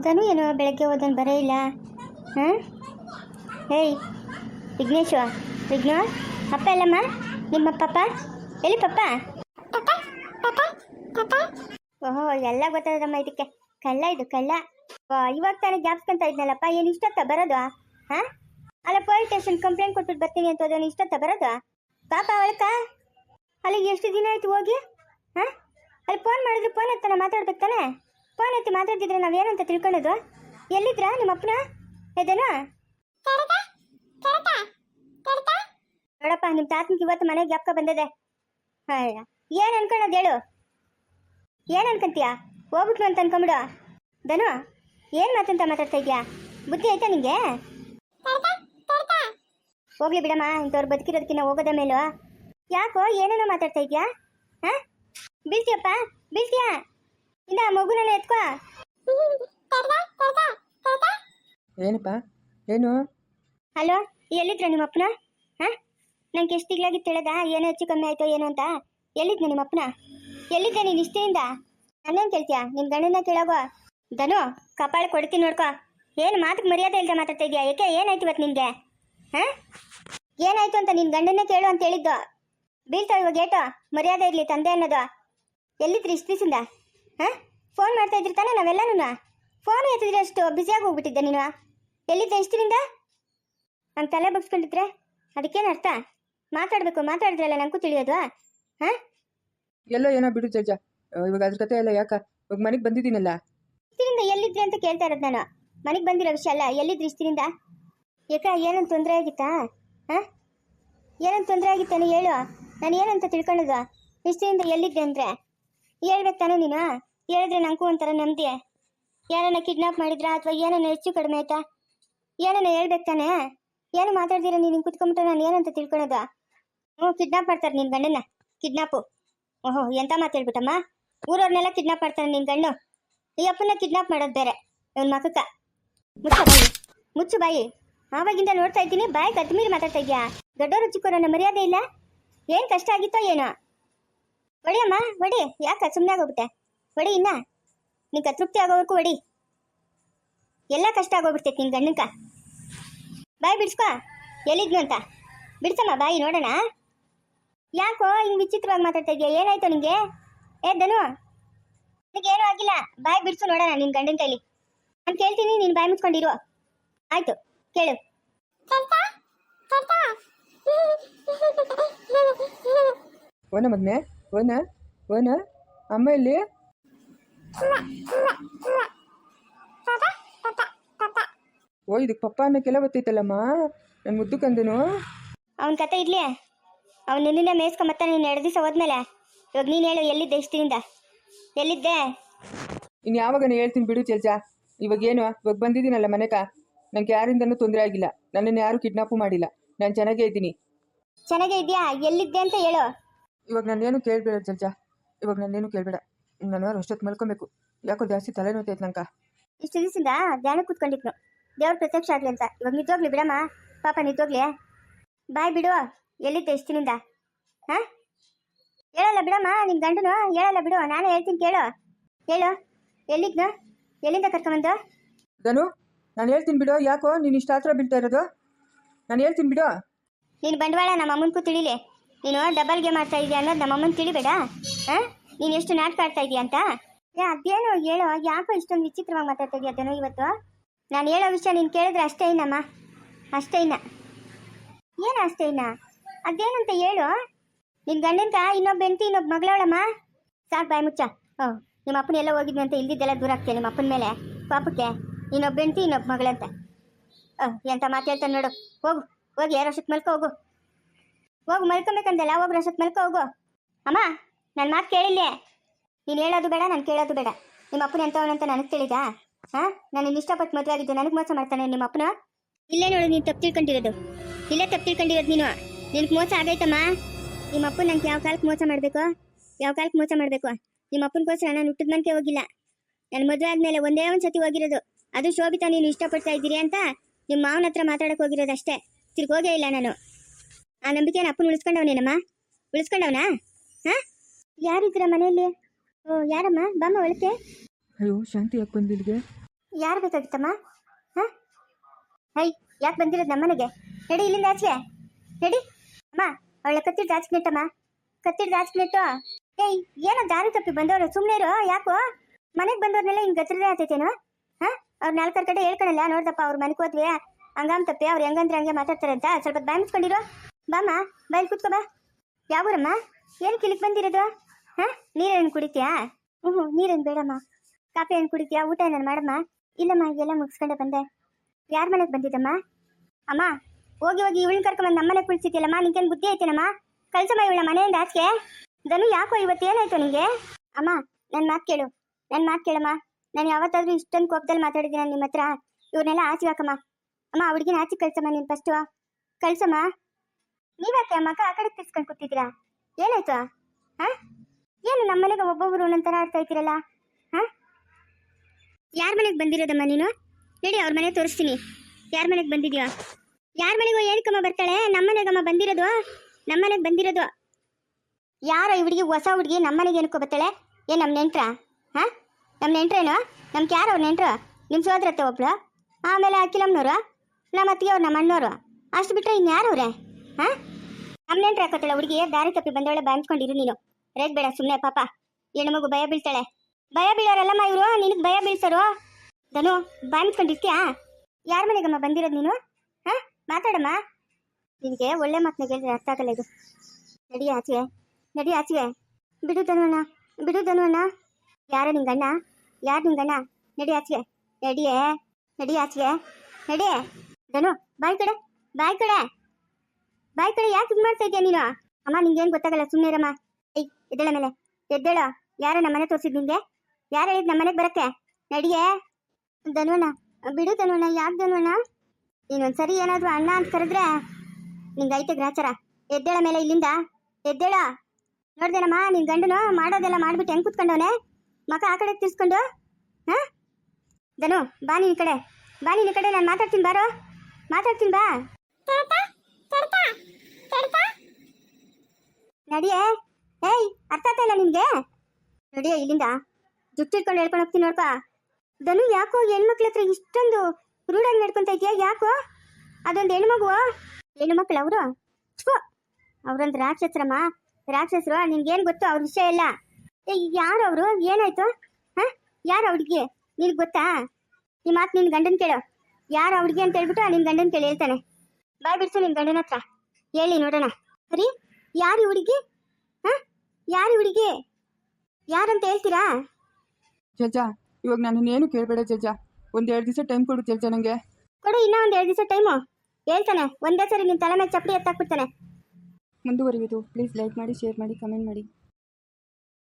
ಧನು ಏನೋ ಬೆಳಗ್ಗೆ ಹೋದನ್ ಬರೇ ಇಲ್ಲ? ಹಾಂ? ಏಯ್ ವಿಘ್ನೇಶ ವಿಘ್ನ ಅಪ್ಪ ಎಲ್ಲಮ್ಮ ನಿಮ್ಮ ಪಪ್ಪ ಎಲ್ಲಿ ಪಪ್ಪ ಓಹೋ ಎಲ್ಲ ಗೊತ್ತಾದಮ್ಮ ಇದಕ್ಕೆ. ಕಳ್ಳ ಇದು ವಾ, ಇವಾಗ ತಾನೇ ಜ್ಞಾಪಿಸ್ಕೊಂತ ಇದ್ನಲ್ಲಪ್ಪ ಏನು ಇಷ್ಟೊತ್ತ ಬರೋದು? ಹಾ? ಅಲ್ಲ ಪೊಲೀಸ್ ಸ್ಟೇಷನ್ ಕಂಪ್ಲೇಂಟ್ ಕೊಟ್ಬಿಟ್ಟು ಬರ್ತೀನಿ ಅಂತ ಅದನ್ನು ಇಷ್ಟೊತ್ತ ಬರೋದು? ಪಾಪ ಅವಳಕ್ಕ? ಅಲ್ಲಿಗೆ ಎಷ್ಟು ದಿನ ಆಯ್ತು ಹೋಗಿ? ಹಾ? ಅಲ್ಲಿ ಫೋನ್ ಮಾಡಿದ್ರೆ ಫೋನ್ ಹತ್ತಾನೆ ಮಾತಾಡ್ಬೇಕು ಫೋನ್ ಎತ್ತಿ ಮಾತಾಡ್ತಿದ್ರೆ ನಾವೇನಂತ ತಿಳ್ಕೊಳ್ಳೋದು? ಎಲ್ಲಿದ್ರಾ ನಿಮ್ಮ ಅಪ್ಪನ? ಎದೇನು? ನೋಡಪ್ಪ ನಿಮ್ಮ ತಾತನಿಗೆ ಇವತ್ತು ಮನೆಗೆ ಯಾಪ್ಕ ಬಂದಿದೆ? ಹಾಂ ಏನು ಅನ್ಕೊಳೋದು ಹೇಳು? ಏನು ಅನ್ಕೊಂತೀಯ? ಹೋಗ್ಬಿಟ್ಲು ಅಂತ ಅನ್ಕೊಂಬಿಡು. ಧನು ಏನು ಮಾತಂತ ಮಾತಾಡ್ತಾ ಇದೆಯಾ? ಬುದ್ಧಿ ಆಯ್ತಾ ನಿಂಗೆ? ಹೋಗ್ಲಿ ಬಿಡಮ್ಮ ಇಂಥವ್ರು ಬದುಕಿರೋದಕ್ಕಿಂತ ಹೋಗೋದ ಮೇಲೋ. ಯಾಕೋ ಏನೇನೋ ಮಾತಾಡ್ತಾ ಇದೆಯಾ? ಹಾಂ? ಬೀಳ್ತೀಯಪ್ಪ ಬೀಳ್ತೀಯಾ? ಇಲ್ಲ ಮಗುನ ಎತ್ಕೋ. ಏನಪ್ಪ? ಏನು? ಹಲೋ ಎಲ್ಲಿದ್ರ ನಿಮ್ಮ ಅಪ್ಪನ ಹಾಂ? ನಂಗೆ ಎಷ್ಟು ತಿಂಗಳಾಗಿ ಹೇಳದ ಏನೋ ಹೆಚ್ಚು ಕಮ್ಮಿ ಆಯ್ತೋ ಏನೋ ಅಂತ. ಎಲ್ಲಿದ್ನ ನಿಮ್ಮ ಅಪ್ಪನ ಎಲ್ಲಿದ್ದೆ ನೀನು ಇಷ್ಟೇಯಿಂದ ನನ್ನೇನು ಕೇಳ್ತೀಯಾ? ನಿಮ್ಮ ಗಂಡನ ಕೇಳೋಗೋ. ಧನು ಕಪಾಳ ಕೊಡ್ತೀನಿ ನೋಡ್ಕೋ. ಏನು ಮಾತಿಗೆ ಮರ್ಯಾದೆ ಇಲ್ಲದೆ ಮಾತಾಡ್ತಾ ಇದೆಯಾ? ಯಾಕೆ ಏನಾಯ್ತು ಇವತ್ತು ನಿನಗೆ? ಹಾಂ? ಏನಾಯ್ತು ಅಂತ ನಿನ್ನ ಗಂಡನ್ನೇ ಕೇಳು ಅಂತ ಹೇಳಿದ್ದು. ಬೀಳ್ತಾವ ಇವಾಗ ಏಟೋ ಮರ್ಯಾದೆ ಇರಲಿ ತಂದೆ ಅನ್ನೋದು. ಎಲ್ಲಿದ್ರಿ ಇಷ್ಟಿಸಿಂದ ಹಾಂ? ಫೋನ್ ಮಾಡ್ತಾ ಇದ್ರಿ ತಾನೇ ನಾವೆಲ್ಲನೂ ಫೋನ್ ಎತ್ತಿದ್ರೆ ಅಷ್ಟು ಬ್ಯುಸಿಯಾಗಿ ಹೋಗ್ಬಿಟ್ಟಿದ್ದೆ ನೀನು. ಎಲ್ಲಿದ್ದೆ ಇಷ್ಟರಿಂದ ನಾನು ತಲೆ ಬಗ್ಸ್ಕೊಂಡಿದ್ರೆ? ಅದಕ್ಕೇನು ಅರ್ಥ? ಮಾತಾಡಬೇಕು ಮಾತಾಡಿದ್ರಲ್ಲ ನನಗೂ ತಿಳಿಯೋದು ಹಾಂ? ಎಲ್ಲೋ ಏನೋ ಬಿಡು ಜಜ್ಜ ಇವಾಗ ಅದ್ರ ಕತೆ ಎಲ್ಲ ಯಾಕ? ಇವಾಗ ಮನೆಗೆ ಬಂದಿದ್ದೀನಲ್ಲ? ಇಷ್ಟರಿಂದ ಎಲ್ಲಿದ್ರಿ ಅಂತ ಕೇಳ್ತಾ ಇರೋದು ನಾನು. ಮನೆಗೆ ಬಂದಿರೋ ವಿಷಯ ಅಲ್ಲ ಎಲ್ಲಿದ್ರಿ ಇಷ್ಟರಿಂದ ಯಾಕ ಏನಂತ ತೊಂದರೆ ಆಗಿತ್ತಾ? ಹಾಂ? ಏನಂತ ತೊಂದರೆ ಆಗಿತ್ತಾನೆ ಹೇಳು. ನಾನು ಏನಂತ ತಿಳ್ಕೊಳ್ಳೋದು ಇಷ್ಟರಿಂದ ಎಲ್ಲಿದ್ದೆ ಅಂದರೆ? ಹೇಳ್ಬೇಕು ತಾನೇ ನೀನು ಹೇಳಿದ್ರೆ ನಂಗೂ ಒಂಥರ ನೆಮ್ಮದಿ. ಯಾರನ್ನ ಕಿಡ್ನಾಪ್ ಮಾಡಿದ್ರಾ ಅಥವಾ ಏನನ್ನ ಹೆಚ್ಚು ಕಡಿಮೆ ಆಯ್ತಾ? ಏನನ್ನ ಹೇಳ್ಬೇಕು ತಾನೇ? ಏನು ಮಾತಾಡ್ದಿರ ನೀನು ಕುತ್ಕೊಂಬಿಟ್ರೆ ನಾನು ಏನಂತ ತಿಳ್ಕೊಳೋದು? ಹ್ಞೂ ಕಿಡ್ನಾಪ್ ಮಾಡ್ತಾರೆ ನಿನ್ನ ಗಂಡನ ಕಿಡ್ನಾಪು ಓಹೋ, ಎಂತ ಮಾತಾಡ್ಬಿಟ್ಟಮ್ಮ ಊರವ್ರನ್ನೆಲ್ಲ ಕಿಡ್ನಾಪ್ ಮಾಡ್ತಾರೆ ನಿನ್ನ ಗಂಡು. ಈ ಅಪ್ಪನ ಕಿಡ್ನಾಪ್ ಮಾಡೋದು ಬೇರೆ. ಇವನ್ ಮಕ್ಕ ಮುಚ್ಚು ಬಾಯಿ. ಮುಚ್ಚು ಬಾಯಿ. ಆವಾಗಿಂದ ನೋಡ್ತಾ ಇದ್ದೀನಿ, ಬಾಯಿ ಕದ್ಮೀರಿ ಮಾತಾಡ್ತಾ ಇದ್ಯಾ? ದೊಡ್ಡವರು ಚಿಕ್ಕವರನ್ನ ಮರ್ಯಾದೆ ಇಲ್ಲ? ಏನ್ ಕಷ್ಟ ಆಗಿತ್ತೋ ಏನೋ? ಹೊಡಿಯಮ್ಮ ಹೊಡಿ. ಯಾಕ ಸುಮ್ಮನೆ ಆಗೋಗ್ಬಿಟ್ಟೆ? ಹೊಡಿ ಇನ್ನ. ನಿಂಗೆ ತೃಪ್ತಿ ಆಗೋವರೆಗೂ ಹೊಡಿ. ಎಲ್ಲ ಕಷ್ಟ ಆಗೋಗ್ಬಿಡ್ತೈತಿ ನಿನ್ ಗಂಡನ್ಕ. ಬಾಯಿ ಬಿಡ್ಸ್ಕೊ. ಎಲ್ಲಿದ್ನು ಅಂತ. ಬಿಡ್ಸಮ್ಮ ಬಾಯಿ ನೋಡೋಣ. ಯಾಕೋ ಹಿಂಗ್ ವಿಚಿತ್ರವಾಗಿ ಮಾತಾಡ್ತಾ ಇದೆಯಾ? ಏನಾಯ್ತು ನಿಂಗೆ? ಏದ್ದನು ನಿನಗೆ ಏನೂ ಆಗಿಲ್ಲ. ಬಾಯಿ ಬಿಡ್ಸು ನೋಡೋಣ ನಿನ್ ಗಂಡನ ಕೈಲಿ. ನಾನು ಕೇಳ್ತೀನಿ ನೀನು ಬಾಯಿ ಮುಚ್ಕೊಂಡಿರು. ಆಯ್ತು ಕೇಳು. ಓನ ಮದ್ಮೆ ಓನ ಓನ ಅಮ್ಮ ಎಲ್ಲಿ? ಓ ಇದಕ್ಕೆ ಪಪ್ಪ ಅನ್ನೋಕ್ಕೆಲ್ಲ ಗೊತ್ತೈತಲ್ಲಮ್ಮ ನನ್ನ ಮುದ್ದು ಕಂದನು. ಅವನ ಕತೆ ಇರ್ಲಿ ಅವ್ನು ಮೇಸ್ಕ ಮೇಯ್ಸ್ಕೊಂಬತ್ತ ನೀನು ಎರಡು ದಿವಸ ಹೋದ್ಮೇಲೆ. ಇವಾಗ ನೀನು ಹೇಳು ಎಲ್ಲಿದ್ದೆ ಇಷ್ಟಿನಿಂದ? ಎಲ್ಲಿದ್ದೆ? ಇನ್ನು ಯಾವಾಗ ಹೇಳ್ತೀನಿ ಬಿಡು ಚಲ್ಜ ಇವಾಗ ಏನು ಇವಾಗ ಬಂದಿದ್ದೀನಲ್ಲ ಮನೆಕ. ನಂಗೆ ಯಾರಿಂದನೂ ತೊಂದರೆ ಆಗಿಲ್ಲ. ನನ್ನನ್ನು ಯಾರೂ ಕಿಡ್ನಾಪು ಮಾಡಿಲ್ಲ. ನಾನು ಚೆನ್ನಾಗೇ ಇದ್ದೀನಿ. ಚೆನ್ನಾಗೇ ಇದೆಯಾ? ಎಲ್ಲಿದ್ದೆ ಅಂತ ಹೇಳು. ಇವಾಗ ನಾನೇನು ಕೇಳಬೇಡ ಜಲ್ಜ ಇವಾಗ ನಾನೇನು ಕೇಳಬೇಡ. ನಾನು ಅಷ್ಟೊತ್ತು ಮಲ್ಕೊಬೇಕು. ಯಾಕೋ ಜಾಸ್ತಿ ತಲೆ ನೋತೈತೆ ನಂಕ ಇಷ್ಟು ದಿವಸದಿಂದ ಧ್ಯಾನ ಕೂತ್ಕೊಂಡಿದ್ನು ದೇವ್ರ ಪ್ರತ್ಯಕ್ಷ ಆಗ್ಲಿ ಅಂತ. ಇವಾಗ ನಿಜವಾಗ್ಲಿ ಬಿಡಮ್ಮ. ಪಾಪ ನಿಜವಾಗ್ಲಿ ಬಾಯ್ ಬಿಡು. ಎಲ್ಲಿದ್ದೆ ಇಷ್ಟಿನಿಂದ ಹಾ? ಹೇಳಲ್ಲ ಬಿಡಮ್ಮ ನಿಮ್ಮ ಗಂಡನು? ಹೇಳಲ್ಲ ಬಿಡು. ನಾನು ಹೇಳ್ತೀನಿ ಕೇಳು. ಹೇಳು. ಎಲ್ಲಿದ್ನು? ಎಲ್ಲಿಂದ ಕರ್ಕೊಂಬಂದು? ಧನು ನಾನು ಹೇಳ್ತೀನಿ ಬಿಡು. ಯಾಕೋ ನೀನು ಇಷ್ಟ ಹತ್ರ ಬೀಳ್ತಾ ಇರೋದು? ನಾನು ಹೇಳ್ತೀನಿ ಬಿಡು. ನೀನು ಬಂಡವಾಳ ನಮ್ಮ ಅಮ್ಮನಿಗೂ ತಿಳಿಲಿ. ನೀನು ಡಬಲ್ ಗೇಮ್ ಆಡ್ತಾ ಇದೀಯ ಅನ್ನೋದು ನಮ್ಮ ಅಮ್ಮನ ತಿಳಿಬೇಡ. ಹಾ? ನೀನು ಎಷ್ಟು ನಾಟಕ ಆಡ್ತಾ ಇದೀಯ ಅಂತ? ಅದೇನು ಹೇಳೋ, ಯಾಕೋ ಇಷ್ಟೊಂದು ವಿಚಿತ್ರವಾಗಿ ಮಾತಾಡ್ತಾ ಇದೀಯ ಅದನ್ನು ಇವತ್ತು? ನಾನು ಹೇಳೋ ವಿಷಯ ನೀನು ಕೇಳಿದ್ರೆ ಅಷ್ಟೇ ಇನ್ನಮ್ಮ ಅಷ್ಟೇ ಇನ್ನ. ಏನು ಅಷ್ಟೇ ಇನ್ನ? ಅದೇನಂತ ಹೇಳು. ನಿನ್ನ ಕ ಇನ್ನೊಬ್ಬ ಹೆಂಡತಿ, ಇನ್ನೊಬ್ಬ ಮಗಳವಳಮ್ಮ? ಸಾಕು ಬಾಯ್ ಮುಚ್ಚ. ಓ, ನಿಮ್ಮ ಅಪ್ಪನ ಎಲ್ಲ ಹೋಗಿದ್ವಿ ಅಂತ ಇಲ್ದಿದ್ದೆಲ್ಲ ದೂರ ಆಗ್ತೀಯ ನಿಮ್ಮ ಅಪ್ಪನ ಮೇಲೆ? ಪಾಪಕ್ಕೆ? ಇನ್ನೊಬ್ಬ ಹೆಂಡತಿ, ಇನ್ನೊಬ್ಬ ಮಗಳಂತ. ಓ, ಎಂತ ಮಾತಾಡ್ತಾನೆ ನೋಡು. ಹೋಗು, ಹೋಗಿ ಯಾರು ಅಷ್ಟೊತ್ತು ಮಲ್ಕೋ, ಹೋಗು. ಹೋಗು, ಮಲ್ಕೊಬೇಕಂದಲ್ಲ, ಹೋಗ್ರು ಅಷ್ಟೊತ್ತು ಮಲ್ಕೋ, ಹೋಗು. ಅಮ್ಮ! ನನ್ನ ಮಾತು ಕೇಳಿಲ್ಲ ನೀನು ಹೇಳೋದು ಬೇಡ, ನಾನು ಕೇಳೋದು ಬೇಡ. ನಿಮ್ಮ ಅಪ್ಪನ ಅಂತ ನನಗೆ ತಿಳಿದಾ? ಹಾಂ? ನಾನು ಇಷ್ಟಪಟ್ಟು ಮದುವೆ ಆಗಿದ್ದೆ ನನಗೆ ಮೋಸ ಮಾಡ್ತಾನೆ ನಿಮ್ಮ ಅಪ್ಪನ? ಇಲ್ಲೇ ನೋಡು, ನೀನು ತಪ್ಪು ತಿಳ್ಕೊಂಡಿರೋದು. ಇಲ್ಲೇ ತಪ್ಪು ತಿಳ್ಕೊಂಡಿರೋದು ನೀನು. ನಿನಗೆ ಮೋಸ ಆಗೈತಮ್ಮ. ನಿಮ್ಮ ಅಪ್ಪ ನಂಗೆ ಯಾವ ಕಾಲಕ್ಕೆ ಮೋಸ ಮಾಡಬೇಕು? ಯಾವ ಕಾಲಕ್ಕೆ ಮೋಸ ಮಾಡಬೇಕು? ನಿಮ್ಮ ಅಪ್ಪನಿಗೋಸ್ಕರ ನಾನು ಹುಟ್ಟಿದ ಹೋಗಿಲ್ಲ. ನನ್ನ ಮದುವೆ ಆದಮೇಲೆ ಒಂದೇ ಒಂದು ಸತಿ ಹೋಗಿರೋದು. ಅದು ಶೋಭಿತಾ, ನೀನು ಇಷ್ಟಪಡ್ತಾ ಇದ್ದೀರಿ ಅಂತ ನಿಮ್ಮ ಮಾವನ ಹತ್ರ ಮಾತಾಡಕ್ಕೆ ಹೋಗಿರೋದು ಅಷ್ಟೇ ತಿರ್ಗಿ ಹೋಗೇ ಇಲ್ಲ ನಾನು. ಆ ನಂಬಿಕೆನ ಅಪ್ಪನ ಉಳಿಸ್ಕೊಂಡವನೇನಮ್ಮ? ಉಳಿಸ್ಕೊಂಡವನಾ? ಹಾಂ ಯಾರಿದ್ದೀರ ಮನೆಯಲ್ಲಿ? ಓ ಯಾರಮ್ಮ? ಬಾಮ್ಮ ಒಳಕ್ಕೆ? ಅಯ್ಯೋ ಶಾಂತಿ ಯಾಕೆ ಬಂದಿಲ್ಲಿಗೆ ಯಾರು ಬೇಕಾಗಿತ್ತಮ್ಮ? ಹಾಂ? ಹೈ ಯಾಕೆ ಬಂದಿರೋದು ನಮ್ಮನೆಗೆ? ನಡಿ ಇಲ್ಲಿಂದ ಆಚೆ ನಡಿ. ಅಮ್ಮ ಅವಳ ಕತ್ತಿಡ್ದು ಆಚ್ಕಿನೆಟ್ಟಮ್ಮ ಕತ್ತಿಡ್ದು ಆಚ್ಕಿನೆಟ್ಟು ಏಯ್ ಏನೋ ದಾರಿ ತಪ್ಪಿ ಬಂದವರು ಸುಮ್ಮನೆ ಇರು ಯಾಕೋ? ಮನೆಗೆ ಬಂದವ್ರನ್ನೆಲ್ಲ ಹಿಂಗೆ ಗತ್ರದೇ ಆತೈತೇನು ಹಾಂ? ಅವ್ರು ನಾಲ್ಕರ ಕಡೆ ಹೇಳ್ಕೊಳಲ್ಲ ನೋಡ್ದಪ್ಪ ಅವ್ರ ಮನೆಗೆ ಹೋದ್ವಿ. ಹಂಗಾಮ್ ತಪ್ಪಿ ಅವ್ರು ಹೆಂಗಂದ್ರೆ ಹಂಗೆ ಮಾತಾಡ್ತಾರೆ ಅಂತ ಸ್ವಲ್ಪ ಬಾಯ್ ಮುಚ್ಕೊಂಡಿರೋ. ಬಾಮ್ಮ ಬಾಯ್ ಕೂತ್ಕೋ ಬಾ. ಯಾವೂರಮ್ಮ? ಏನು ಕಿಲಿಕ್ ಬಂದಿರೋದು? ಹಾಂ ನೀರೇನು ಕುಡಿತೀಯಾ? ಹ್ಞೂ ನೀರೇನು ಬೇಡಮ್ಮ. ಕಾಫಿ ಏನು ಕುಡಿತೀಯಾ? ಊಟ ಏನಾರು ಮಾಡಮ್ಮ? ಇಲ್ಲಮ್ಮ ಎಲ್ಲ ಮುಗಿಸ್ಕೊಂಡೆ ಬಂದೆ. ಯಾರ ಮನೆಗೆ ಬಂದಿದ್ದಮ್ಮ? ಅಮ್ಮ, ಹೋಗಿ ಹೋಗಿ ಇವಳನ್ನ ಕರ್ಕೊಂಬಂದು ನಮ್ಮನೆ ಕುಳಿಸಿದ್ಯಲ್ಲಮ್ಮ, ನಿಂಗೇನು ಬುದ್ಧಿ ಐತೇನಮ್ಮ? ಕಳ್ಸಮ್ಮ ಇವಳ ಮನೆಯಿಂದ ಆಚೆಗೆ. ಧನು ಯಾಕೋ ಇವತ್ತು ಏನಾಯ್ತು ನಿಂಗೆ? ಅಮ್ಮ ನನ್ನ ಮಾತು ಕೇಳು. ನನ್ನ ಮಾತು ಕೇಳಮ್ಮ. ನಾನು ಯಾವತ್ತಾದ್ರೂ ಇಷ್ಟೊಂದು ಕೋಪದಲ್ಲಿ ಮಾತಾಡಿದ್ದೀನಿ ನಿಮ್ಮ ಹತ್ರ ಇವ್ರನ್ನೆಲ್ಲ ಆಚೆ ಹಾಕಮ್ಮ. ಅಮ್ಮ ಹುಡುಗಿನ ಆಚೆ ಕಳ್ಸಮ್ಮ ನೀನು ಫಸ್ಟು ಕಳ್ಸಮ್ಮ. ನೀವ್ಯಾಕೆ ಅಮ್ಮ, ಆ ಕಡೆ ತಿರ್ಸ್ಕೊಂಡು ಕೂತಿದ್ದೀರಾ? ಏನಾಯ್ತು? ಹಾಂ? ಏನು ನಮ್ಮ ಮನೆಗೆ ಒಬ್ಬೊಬ್ರು ಒಂದೊಂಥರ ಆಡ್ತಾ ಇದ್ದೀರಲ್ಲ? ಹಾ? ಯಾರ ಮನೆಗೆ ಬಂದಿರೋದಮ್ಮ ನೀನು? ನಡಿ ಅವ್ರ ಮನೆ ತೋರಿಸ್ತೀನಿ. ಯಾರ ಮನೆಗೆ ಬಂದಿದ್ಯೋ? ಯಾರ ಮನೆಗೂ ಏನಕ್ಕಮ್ಮ ಬರ್ತಾಳೆ? ನಮ್ಮ ಮನೆಗಮ್ಮ ಬಂದಿರೋದು? ನಮ್ಮ ಮನೆಗೆ ಬಂದಿರೋದು? ಯಾರೋ ಈ ಹುಡುಗಿ, ಹೊಸ ಹುಡುಗಿ ನಮ್ಮ ಮನೆಗೆ ಏನಕ್ಕೋ ಬರ್ತಾಳೆ? ಏನು ನಮ್ಮ ನೆಂಟ್ರ? ಹಾ? ನಮ್ಮ ನೆಂಟ್ರೇನು? ನಮ್ಗೆ ಯಾರು ಅವ್ರ ನೆಂಟ್ರು? ನಿಮ್ಮ ಸೋದರತ್ತೆ ಒಬ್ಳು? ಆಮೇಲೆ ಅಖಿಲಮ್ಮನವರು? ನಮ್ಮ ಅತ್ತಿಗೆ ಅವ್ರು ನಮ್ಮ ಅಣ್ಣವರು ಅಷ್ಟು ಬಿಟ್ಟರೆ ಇನ್ಯಾರು ಅವ್ರೆ? ಹಾಂ? ನಮ್ಮ ನೆಂಟ್ರು ಹಾಕೋತಾಳೆ ಹುಡುಗಿ ದಾರಿ ತಪ್ಪಿ ಬಂದವಳೆ ಬಾಂಚ್ಕೊಂಡಿರು ನೀನು. ರೇಟ್ ಬೇಡ ಸುಮ್ಮನೆ ಪಾಪ. ಹೆಣ್ಣು ಮಗು, ಭಯ ಬೀಳ್ತಾಳೆ? ಭಯ ಬೀಳೋರಲ್ಲಮ್ಮ ಇವರು? ನಿನಗೆ ಭಯ ಬೀಳ್ತಾರೋ ಧನು ಬಾಂಚ್ಕೊಂಡಿರ್ತೀಯಾ ಯಾರ ಮನೆಗಮ್ಮ ಬಂದಿರೋದು ನೀನು? ಹಾ? ಮಾತಾಡಮ್ಮ. ನಿನಗೆ ಒಳ್ಳೆ ಮಾತನ್ನ ಕೇಳಿದ್ರೆ ಅರ್ಥ ಆಗಲ್ಲ ಇದು. ನಡಿ ಆಚೆ ನಡಿ ಆಚೆ ಬಿಡು ಧನುವಣ್ಣ ಬಿಡು ಧನುವಣ್ಣ. ಯಾರ ನಿಂಗಣ್ಣ ಯಾರು ನಿಂಗಣ್ಣ ನಡಿ ಆಚೆ ನಡಿಯೇ, ನಡಿ ಆಚೆ ನಡಿ ಧನು ಬಾಯ್ ಕಡೆ ಬಾಯ್ ಕಡೆ. ಬಾಯ್ ಕಡೆ, ಯಾಕೆ ಇದು ಮಾಡ್ತಾ ಇದೆಯಾ ನೀನು? ಅಮ್ಮ, ನಿಂಗೇನು ಗೊತ್ತಾಗಲ್ಲ ಸುಮ್ಮನೆ ಇರಮ್ಮ. ಏಯ್ ಎದ್ದೇಳ ಮೇಲೆ. ಎದ್ದೇಳು. ಯಾರ ನಮ್ಮನೆ ತೋರಿಸಿದ್ ನಿಂಗೆ? ಯಾರು ಹೇಳಿದ್ ನಮ್ಮನೆಗೆ ಬರಕ್ಕೆ? ನಡಿಯೇ. ಧನುವಣ್ಣ ಬಿಡು ಧನುವಣ್ಣ ಯಾಕೆ ಧನುವಣ್ಣ? ನೀನೊಂದ್ಸರಿ ಏನಾದರೂ ಅಣ್ಣ ಅಂತ ಕರೆದ್ರೆ ನಿಂಗೆ ಐತೆ ಗ್ರಾಚಾರ ಎದ್ದೇಳ ಮೇಲೆ ಇಲ್ಲಿಂದ. ಎದ್ದೇಳ. ನೋಡ್ದೇನಮ್ಮ ನಿನ್ ಗಂಡನು ಮಾಡೋದೆಲ್ಲ ಮಾಡ್ಬಿಟ್ಟು ಹೆಂಗೆ ಕುತ್ಕೊಂಡವನೆ? ಮಕ ಆ ಕಡೆ ತಿರ್ಸ್ಕೊಂಡು. ಹಾ? ಧನು ಬಾ ನಿನ್ ಕಡೆ. ಬಾ ನಿನ್ ಕಡೆ ನಾನು ಮಾತಾಡ್ತೀನಿ ಬಾರೋ. ಮಾತಾಡ್ತೀನಿ ಬಾ. ನಡಿಯೇ. ಏಯ್, ಅರ್ಥ ಆಗ್ತಾ ಇಲ್ಲ ನಿನ್ಗೆ ನಡಿಯ ಇಲ್ಲಿಂದ. ಜುಟ್ಟಿಟ್ಕೊಂಡು ಹೇಳ್ಕೊಂಡು ಹೋಗ್ತೀನಿ ನೋಡ್ಪ. ಧನು ಯಾಕೋ ಹೆಣ್ಮಕ್ಳ ಹತ್ರ ಇಷ್ಟೊಂದು ರೂಢಾಗಿ ನಡ್ಕೊಂತ ಇದೆಯಾ? ಯಾಕೋ? ಅದೊಂದು ಹೆಣ್ಮಗು? ಹೆಣ್ಮಕ್ಳು ಅವರು? ಅವ್ರೊಂದು ರಾಕ್ಷಸರಮ್ಮ. ರಾಕ್ಷಸರು ನಿನ್ಗೇನು ಗೊತ್ತು? ಅವ್ರ ವಿಷಯ ಇಲ್ಲ ಯಾರು ಅವರು? ಏನಾಯ್ತು? ಹಾ? ಯಾರು ಹುಡುಗಿ? ನಿನಗೆ ಗೊತ್ತಾ? ಈ ಮಾತು ನಿನ್ನ ಗಂಡನ ಕೇಳು. ಯಾರು ಅವ್ರಿಗೆ ಅಂತ ಹೇಳ್ಬಿಟ್ಟು ನಿನ್ನ ಗಂಡನ ಕೇಳಿ ಹೇಳ್ತಾನೆ. ಬಾಯ್ ಬಿಡ್ಸು ನಿನ್ನ ಗಂಡನ ಹತ್ರ. ಹೇಳಿ ನೋಡೋಣ. ಸರಿ? ಯಾರು ಹುಡುಗಿ? ಯಾರು ಹುಡುಗಿ ಯಾರಂತ ಹೇಳ್ತೀರಾ? ಜಜ್ಜ ಇವಾಗ ನಾನು ಏನು ಕೇಳಬೇಡ ಜಜ್ಜ. ಒಂದೆರಡು ಎರಡು ದಿವಸ ಟೈಮ್ ಕೊಡು ಜಜ್ಜ ನನಗೆ ಕೊಡು ಇನ್ನೂ ಒಂದು ಎರಡು ದಿವಸ ಟೈಮು ಹೇಳ್ತಾನೆ ಒಂದೇ ಸರಿ ನಿನ್ನ ತಲೆ ಮೇಲೆ ಚಪ್ಪಡಿ ಎತ್ತಾಕ್ಬಿಡ್ತಾನೆ. ಮುಂದುವರಿಯುವುದು. ಪ್ಲೀಸ್ ಲೈಕ್ ಮಾಡಿ ಶೇರ್ ಮಾಡಿ ಕಮೆಂಟ್ ಮಾಡಿ.